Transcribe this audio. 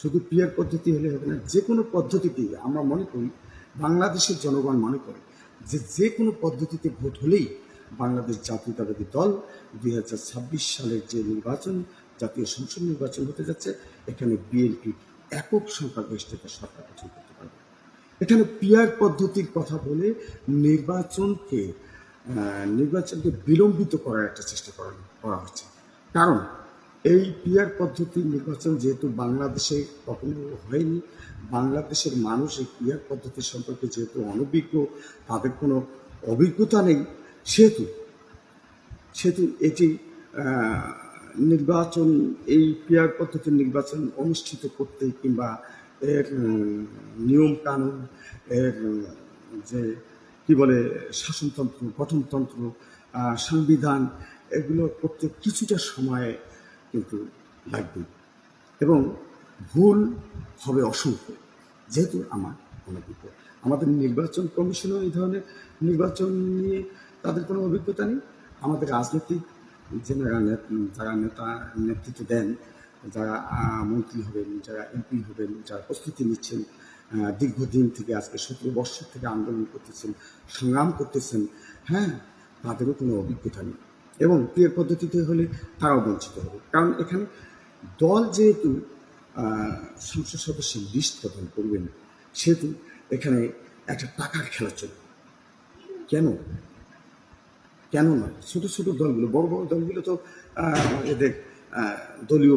শুধু পিয়ার পদ্ধতি হলে হবে না, যে কোনো পদ্ধতিতে আমরা মনে করি, বাংলাদেশের জনগণ মনে করে যে যে কোনো পদ্ধতিতে ভোট হলেই বাংলাদেশ জাতীয়তাবাদী দল দুই হাজার ছাব্বিশ সালের যে নির্বাচন, জাতীয় সংসদ নির্বাচন হতে যাচ্ছে, এখানে বিএনপি একক সংখ্যাগরিষ্ঠতা সরকার গঠন করতে পারবে। এখানে পিয়ার পদ্ধতির কথা বলে নির্বাচনকে নির্বাচনকে বিলম্বিত করার একটা চেষ্টা করা করা হচ্ছে। কারণ এই পিয়ার পদ্ধতির নির্বাচন যেহেতু বাংলাদেশে কখনো হয়নি, বাংলাদেশের মানুষ এই পিয়ার পদ্ধতি সম্পর্কে যেহেতু অনভিজ্ঞ, তাদের কোনো অভিজ্ঞতা নেই, সেহেতু সেহেতু এটি নির্বাচন, এই পিয়ার পদ্ধতির নির্বাচন অনুষ্ঠিত করতে কিংবা এর নিয়ম কানুন, এর, যে, কি বলে, শাসনতন্ত্র, গঠনতন্ত্র সংবিধান, এগুলো করতে কিছুটা সময় কিন্তু লাগবে। এবং ভুল হবে অসংখ্য যেহেতু আমার অনভিজ্ঞ আমাদের নির্বাচন কমিশনও এই ধরনের নির্বাচন নিয়ে তাদের কোনো অভিজ্ঞতা নেই। আমাদের রাজনৈতিক যারা যারা নেতা নেতৃত্ব দেন, যারা মন্ত্রী হবেন, যারা এমপি হবেন, যারা প্রস্তুতি নিচ্ছেন দীর্ঘদিন থেকে আজকে সতেরো বছর থেকে আন্দোলন করতেছেন, সংগ্রাম করতেছেন হ্যাঁ তাদেরও কোনো অভিজ্ঞতা নেই। এবং পিয়ার পদ্ধতিতে হলে তারাও বঞ্চিত হবে। কারণ এখানে দল যেহেতু সংসদ সদস্যের লিস্ট প্রদান করবেন, সেহেতু এখানে একটা টাকার খেলা চলবে। কেন? কেন নয়? ছোটো ছোটো দলগুলো, বড় বড় দলগুলো তো এদের দলীয়